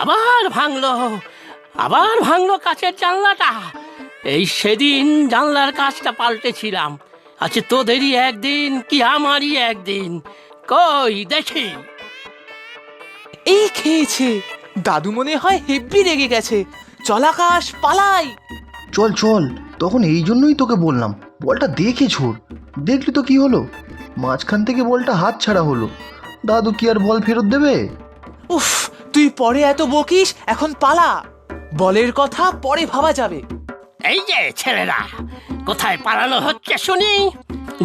আবার ভাঙলো আবার ভাঙলো কাছের জানলাটা। এই সেদিন জানলার কাজটা পাল্টেছিলাম। আচ্ছা তোদেরই একদিন, কি আমারই একদিন? কই দেখি। এই খেয়েছে। দাদু মনে হয় হেব্বি রেগে গেছে। চল আকাশ পালাই। চল চল তখন এই জন্যই তোকে বললাম বলটা দেখে ছোড় দেখলি তো কি হলো? মাঝখান থেকে বলটা হাত ছাড়া হলো। দাদু কি আর বল ফেরত দেবে? উফ তুই পরে এত বকিস এখন পালা। বলের কথা পরে ভাবা যাবে। এই যে ছেলেরা কোথায় পালানো হচ্ছে শুনি?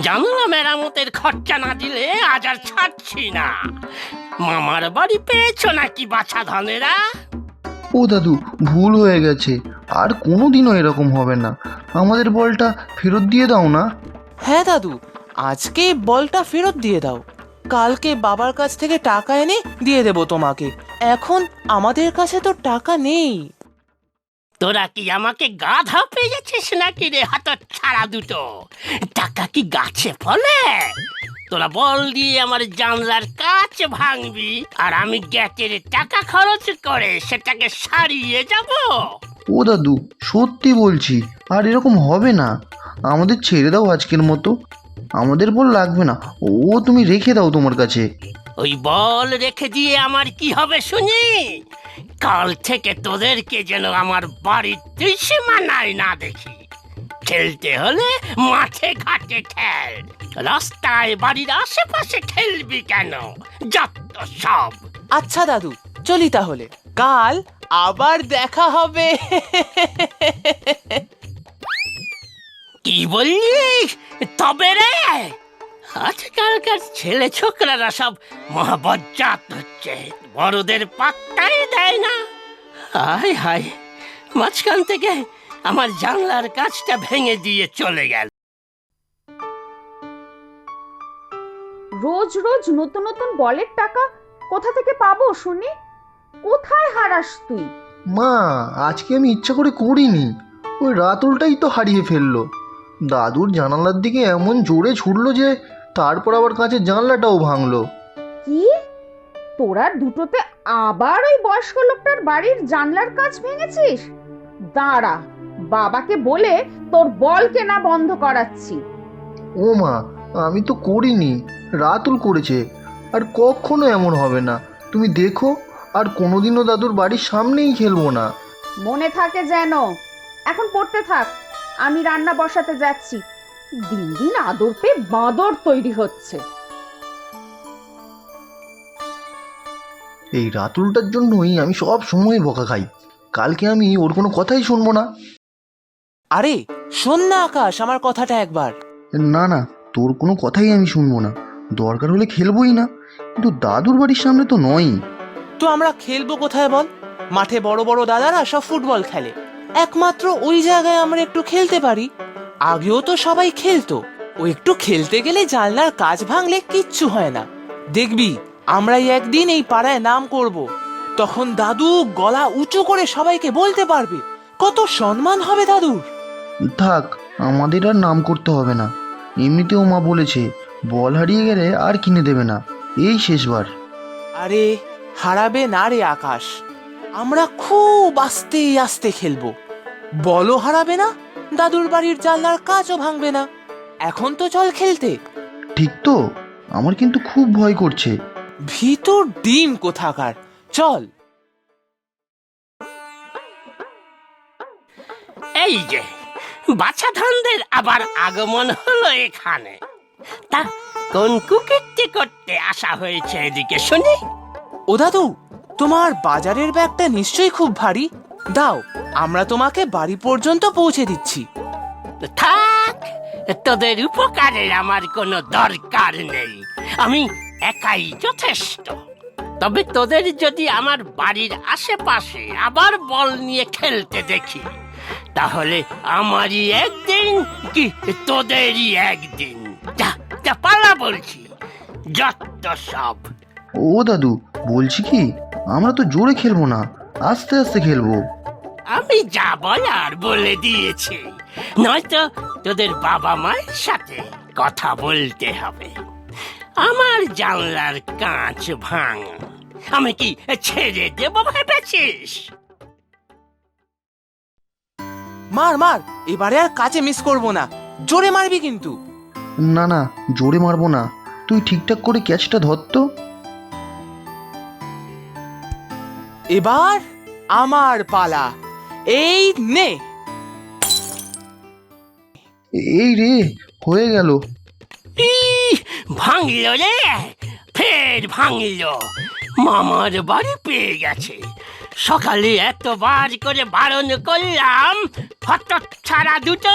জানলা মেরামতের খরচা না দিলে আজ আর ছাড়ছি না। মামার বাড়ি পেয়েছ নাকি বাছা ধনেরা? ও দাদু ভুল হয়ে গেছে। আর কোনো দিনও এরকম হবে না। আমাদের বলটা ফেরত দিয়ে দাও না। হ্যাঁ দাদু আজকে বলটা ফেরত দিয়ে দাও। কালকে বাবার কাছ থেকে টাকা এনে দিয়ে দেব তোমাকে। এখন আমাদের কাছে তো টাকা নেই। তোরা কি আমাকে গাধা পেয়ে গেছিস নাকি রে হাত ছাড়া দুটো? টাকা কি গাছে ফলে? তোরা বল দিয়ে আমার জানলার কাচ ভাঙবি আর আমি গ্যাসের টাকা খরচ করে সেটাকে সারিয়ে যাব। ও দাদু সত্যি বলছি আর এরকম হবে না। আমাদের ছেড়ে দাও আজকের মতো। আমাদের বল লাগবে না। ও তুমি রেখে দাও তোমার কাছে। ওই বল রেখে দিয়ে আমার কি হবে শুনি? কাল থেকে তোদেরকে যেন আমার বাড়ির ত্রিসীমানায় না দেখি। খেলতে হলে মাঠে ঘাটে খেল রাস্তায় বাড়ির আশেপাশে খেলবি কেন? যত সব। আচ্ছা দাদু চলি তাহলে। কাল আবার দেখা হবে। কি বললি তবে রে! আজকালকার ছেলে ছোকরারা সব মহাবজ্জাত হচ্ছে। বড়দের পাত্তাই দেয় না। হায় হায় মাঝখান থেকে আমার জানলার কাজটা ভেঙে দিয়ে চলে গেল। রোজ রোজ নতুন নতুন বলের টাকা কোথা থেকে পাবো শুনি? কোথায় হারাস তুই? মা আজকে আমি ইচ্ছা করে করিনি। ওই রাতুলটাই তো হারিয়ে ফেলল। দাদুর জানালার দিকে এমন জোরে ছুটলো যে তারপর আবার কাঁচের জানলাটাও ভাঙলো। কি? তোরা দুটোতে আবার ওই বয়স্ক লোকটার বাড়ির জানলার কাজ ভেঙেছিস? দাঁড়া বাবাকে বলে তোর বল কেনা বন্ধ করাচ্ছি। ও মা আমি তো করিনি। রাতুল করেছে। আর কখনো এমন হবে না। তুমি দেখো আর কোনোদিনও দাদুর বাড়ির সামনেই খেলব না। মনে থাকে যেন। এখন পড়তে থাক। আমি রান্না বসাতে যাচ্ছি। দিন দিন আদর পেয়ে বাঁদর তৈরি হচ্ছে। এই রাতুলটার জন্যই আমি সব সময় বকা খাই। কালকে আমি ওর কোনো কথাই শুনব না। আরে শোন না আকাশ আমার কথাটা একবার। না না তোর কোনো কথাই আমি শুনব না। দরকার হলে খেলবোই না। কিন্তু দাদুর বাড়ির সামনে তো নয়ই। তো আমরা খেলব কোথায় বল? মাঠে বড় বড় দাদারা সব ফুটবল খেলে। একমাত্র ওই জায়গায় আমরা একটু খেলতে পারি। আগেও তো সবাই খেলতো। ও একটু খেলতে গেলে জানলার কাজ ভাঙলে কিচ্ছু হয় না। দেখবি আমরাই একদিন এই পাড়ায় নাম করব। তখন দাদু গলা উঁচু করে সবাইকে বলতে পারবে কত সম্মান হবে দাদুর? থাক আমাদের আর নাম করতে হবে না। এমনিতেও মা বলেছে বল হারিয়ে গেলে আর কিনে দেবে না। এই শেষবার। আরে হারাবে না রে আকাশ। আমরা খুব আস্তে আস্তে খেলব। বলও হারাবে না দাদুর বাড়ির জানলার কাজও ভাঙবে না। এখন তো চল খেলতে। ঠিক তো আমার কিন্তু খুব ভয় করছে। ভিতর ডিম কোথাকার চল। এই যে বাছাধনদের আবার আগমন হলো এখানে। তা কোন কুকীর্তি করতে আসা হয়েছে এদিকে শুনি। ও দাদু তোমার বাজারের ব্যাগটা নিশ্চয়ই খুব ভারী। দাও আমরা তোমাকে বাড়ি পর্যন্ত পৌঁছে দিচ্ছি। থাক তোদের উপকারের আমার কোনো দরকার নেই। আমি একাই যথেষ্ট। তবে তোদের যদি আমার বাড়ির আশেপাশে আবার বল নিয়ে খেলতে দেখি তাহলে আমারই একদিন কি তোদেরই একদিন। যা যা পালা বলছি। যত সব। ও দাদু বলছি কি আমরা তো জোরে খেলব না আস্তে আস্তে খেলব। আমি যা বলার বলে দিয়েছি। নয়তো তোদের বাবা মায়ের সাথে কথা বলতে হবে। আমার জানলার কাঁচ ভাঙ। আমি কি ছেড়ে দেবো ভেবেছিস? মার মার এবারে আর কাছে মিস করব না। জোরে মারবি কিন্তু। না না জোরে মারবো না। তুই ঠিকঠাক করে ক্যাচটা ধর তো। এবার আমার পালা। এই নে। এই রে হয়ে গেল। ভাঙলো রে। ফের ভাঙলো। মামার বাড়ি পেয়ে গেছে। সকালে এতবার করে বারণ করলাম হত ছাড়া দুটো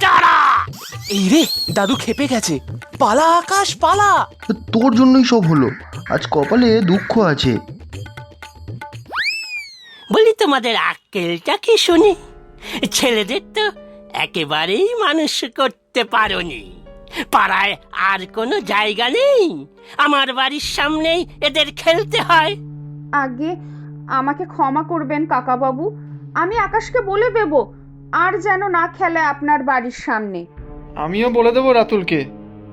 দাঁড়া। এই রে দাদু খেপে গেছে। পালা আকাশ পালা। তোর জন্যই সব হলো। আজ কপালে দুঃখ আছে। বলি তোমাদের আক্কেলটা কি শুনি? ছেলেদের তো একেবারেই মানুষ করতে পারোনি। পাড়ায় আর কোনো জায়গা নেই। আমার বাড়ির সামনেই এদের খেলতে হয়। আগে আমাকে ক্ষমা করবেন কাকাবাবু। আমি আকাশকে বলে দেব আর যেন না খেলে আপনার বাড়ির সামনে। আমিও বলে দেবো রাতুলকে।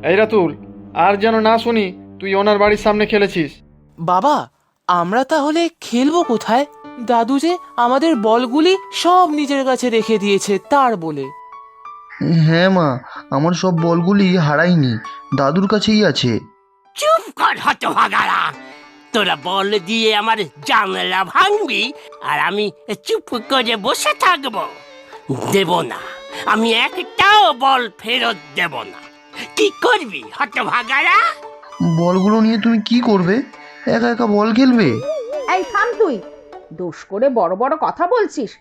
এই রাতুল আর যেন না শুনি তুই ওনার বাড়ির সামনে খেলেছিস। বাবা আমরা তাহলে খেলব কোথায়? দাদু যে আমাদের বলগুলি সব নিজের কাছে রেখে দিয়েছে তার বলে। হ্যাঁ মা আমার সব বলগুলি হারাইনি দাদুর কাছেই আছে। চুপ কর হতভাগারা। তোরা বল দিয়ে আমার জানলা ভাঙবি আর আমি চুপ করে বসে থাকব। দেব না। আমি একটাও বল ফেরত দেব না। কি করবি হতভাগারা? বলগুলো নিয়ে তুমি কি করবে? একা একা বল খেলবে? এই থাম তুই। দোষ করে বড় বড় কথা বলছিস।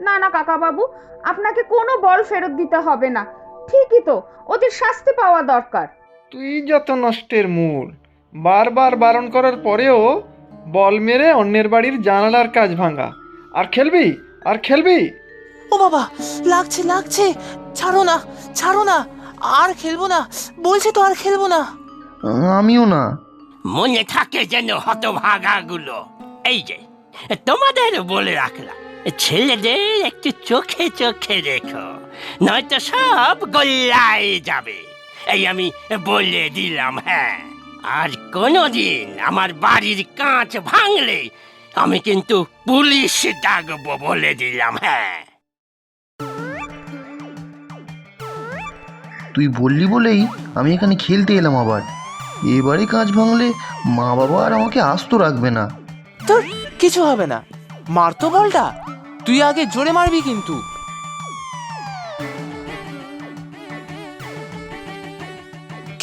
না না কাকা বাবু আপনাকে কোনো বল ফেরত দিতে হবে না। ঠিকই তো ওদের শাস্তি পাওয়া দরকার। তুই যত নষ্টের মূল বারবার বারণ করার পরেও বল মেরে অন্যের বাড়ির জানালার কাজ ভাঙা। আর খেলবি? আর খেলবি? ও বাবা লাগছে লাগছে। ছাড়ো না ছাড়ো না। আর খেলব না। বলছে তো আর খেলব না। আমিও না। মনে থাকে যেন হতভাগাগুলো। এই যে তোমাদের বলে রাখলাম ছেলেদের একটু চোখে চোখে রেখো নয়তো সব গোল্লায় যাবে। এই আমি বলে দিলাম হ্যাঁ। আর কোনোদিন আমার বাড়ির কাঁচ ভাঙলে আমি কিন্তু পুলিশ ডাকবো বলে দিলাম হ্যাঁ। তুই বললি বলেই আমি এখানে খেলতে এলাম আবার। এবারে কাজ ভাঙলে মা বাবা আর আমাকে আস্ত রাখবে না। তোর কিছু হবে না। মারতো বলটা। তুই আগে জোরে মারবি কিন্তু।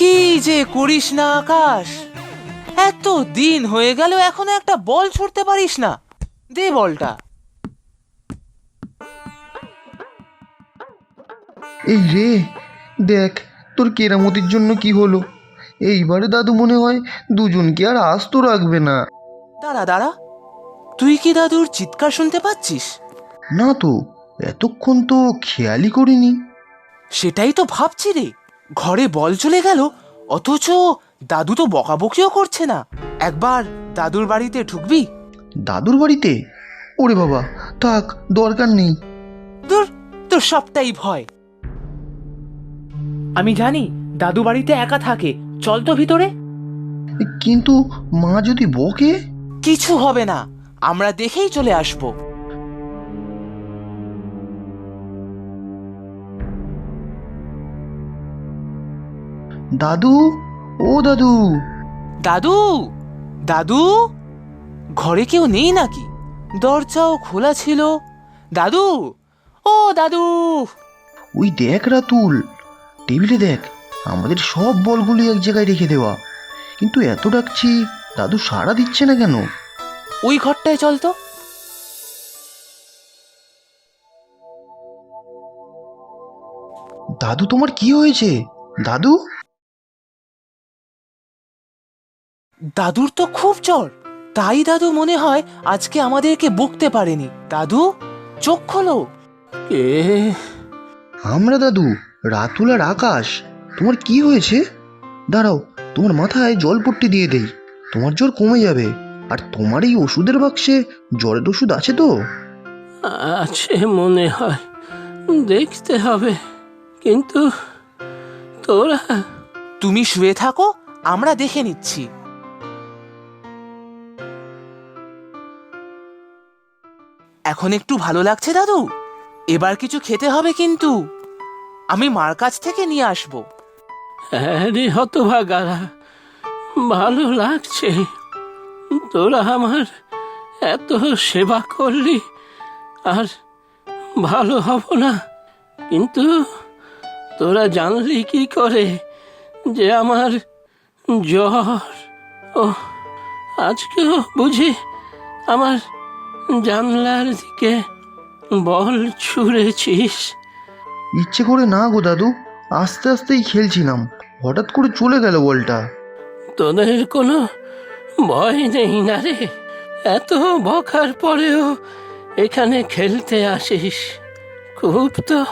কি যে করিস না আকাশ? এত দিন হয়ে গেল এখনও একটা বল ছুটতে পারিস না। দে বলটা। এই রে দেখ তোর কেরামতির জন্য কি হলো? এইবারে দাদু মনে হয় দুজনকে আর আস্ত রাখবে না। দাঁড়া দাঁড়া। তুই কি দাদুর চিৎকার শুনতে পাচ্ছিস? না তো এতক্ষণ তো খেয়ালই করিনি। সেটাই তো ভাবছি রে। ঘরে বল চলে গেল অথচ দাদু তো বকাবকিও করছে না। একবার দাদুর বাড়িতে ঢুকবি? দাদুর বাড়িতে? ওরে বাবা থাক দরকার নেই। দূর তোর সবটাই ভয়। আমি জানি দাদু বাড়িতে একা থাকে চল তো ভিতরে। কিন্তু মা যদি বকে? কিছু হবে না আমরা দেখেই চলে আসব। দাদু ও দাদু। দাদু দাদু? ঘরে কেউ নেই নাকি? দরজাও খোলা ছিল। দাদু ও দাদু। ওই দেখ রাতুল টেবিলে দেখ আমাদের সব বলগুলি এক জায়গায় রেখে দেওয়া। কিন্তু এত ডাকছি দাদু সাড়া দিচ্ছে না কেন? ওই ঘরটায় চল তো। দাদু তোমার কি হয়েছে? দাদু? দাদুর তো খুব জ্বর। তাই দাদু মনে হয় আজকে আমাদেরকে বকতে পারেনি। দাদু চোখ খোলো। এ আমরা দাদু রাতুল আর আকাশ তোমার কি হয়েছে? দাঁড়াও তোমার মাথায় জলপট্টি দিয়ে দেই। তোমার জ্বর কমে যাবে আর তোমার এই ওষুধের বাক্সে জ্বরের ওষুধ আছে তো? আছে মনে হয় দেখতে হবে। কিন্তু তোরা তুমি শুয়ে থাকো আমরা দেখে নিচ্ছি। এখন একটু ভালো লাগছে, দাদু। এবার কিছু খেতে হবে কিন্তু। আমি মার কাছ থেকে নিয়ে আসব। হ্যাঁ রে হতভাগারা ভালো লাগছে। তোরা আমার এত সেবা করলি, আর ভালো হব না। কিন্তু তোরা জানলি কি করে যে আমার জ্বর। ও আজকেও বুঝি আমার জানলার দিকে বল ছুঁড়েছিস। ইচ্ছে করে না গো দাদু আস্তে আস্তেই খেলছিলাম। হঠাৎ করে চলে গেল বলটা। তোদের কোনো ভয় নেই না রে? এত বকার পরেও এখানে খেলতে আসিস। খুব তো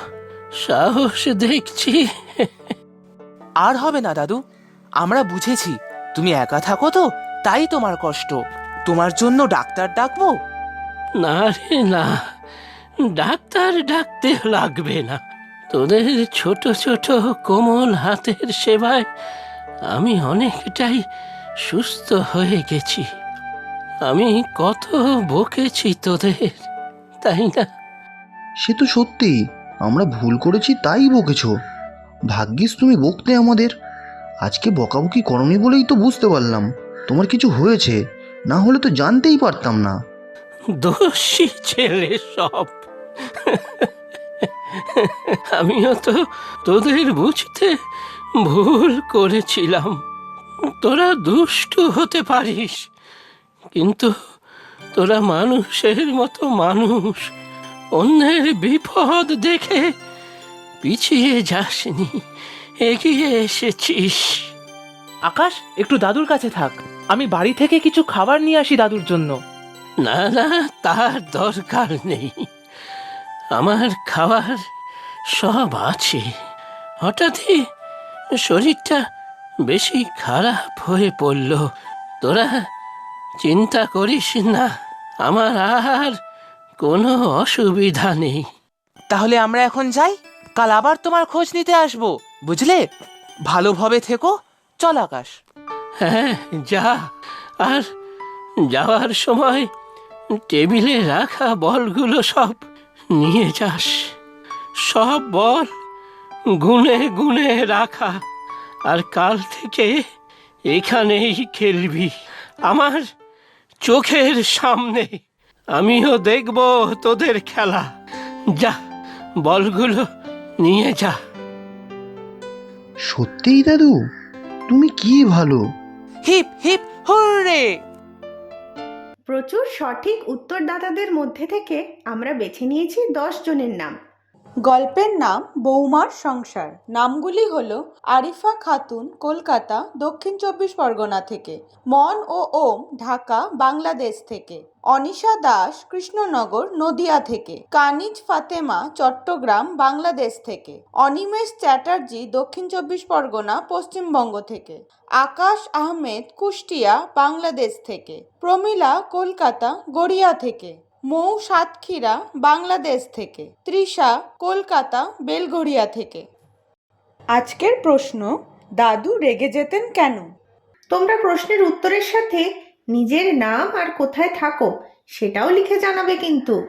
সাহস দেখছি। আর হবে না দাদু আমরা বুঝেছি। তুমি একা থাকো তো তাই তোমার কষ্ট। তোমার জন্য ডাক্তার ডাকবো না রে, না। ডাক্তার ডাকতে লাগবে না। তোদের ছোট ছোট কোমল হাতের সেবায় আমি অনেকটাই সুস্থ হয়ে গেছি। আমি কত বকেছি তোদের, তাই না? সে তো সত্যি, আমরা ভুল করেছি তাই বকেছ। ভাগ্যিস তুমি বকতে আমাদের। আজকে বকাবকি করনি বলেই তো বুঝতে পারলাম। তোমার কিছু হয়েছে, না হলে তো জানতেই পারতাম না। দোষী ছেলে সব। আমিও তো তোদের বুঝতে ভুল করেছিলাম। তোরা দুষ্টু হতে পারিস, কিন্তু তোরা মানুষের মতো মানুষ। অন্যের বিপদ দেখে পিছিয়ে যাসনি, এগিয়ে এসেছিস। আকাশ, একটু দাদুর কাছে থাক। আমি বাড়ি থেকে কিছু খাবার নিয়ে আসি দাদুর জন্য। না না তার দরকার নেই। আমার খাবার সব আছে। হঠাৎই শরীরটা বেশি খারাপ হয়ে পড়ল। তোরা চিন্তা করিস না আমার আর কোনো অসুবিধা নেই। তাহলে আমরা এখন যাই? কাল আবার তোমার খোঁজ নিতে আসব বুঝলে? ভালোভাবে থেকো চল আকাশ। হ্যাঁ যা। আর যাওয়ার সময় টেবিলে রাখা বলগুলো সব নিয়ে যাস। সব বল গুনে গুনে রাখা। আর কাল থেকে এখানেই খেলবি। আমার চোখের সামনে আমিও দেখব তোদের খেলা। যা বলগুলো নিয়ে যা। সত্যিই দাদু? তুমি কি ভালো? Hip hip hurray! প্রচুর সঠিক উত্তরদাতাদের মধ্যে থেকে আমরা বেছে নিয়েছি দশ জনের নাম। গল্পের নাম বৌমার সংসার। নামগুলি হল আরিফা খাতুন, কলকাতা, দক্ষিণ চব্বিশ পরগনা থেকে, মন ও ওম, ঢাকা, বাংলাদেশ থেকে, অনিশা দাস, কৃষ্ণনগর, নদিয়া থেকে, কানিজ ফাতেমা, চট্টগ্রাম, বাংলাদেশ থেকে, অনিমেষ চ্যাটার্জি, দক্ষিণ চব্বিশ পরগনা, পশ্চিমবঙ্গ থেকে, আকাশ আহমেদ কুষ্টিয়া, বাংলাদেশ থেকে, প্রমীলা কলকাতা, গড়িয়া থেকে। মৌ সাতক্ষীরা বাংলাদেশ থেকে। তৃষা, কলকাতা, বেলঘড়িয়া থেকে। আজকের প্রশ্ন, দাদু রেগে যেতেন কেন? তোমরা প্রশ্নের উত্তরের সাথে নিজের নাম আর কোথায় থাকো সেটাও লিখে জানাবে কিন্তু।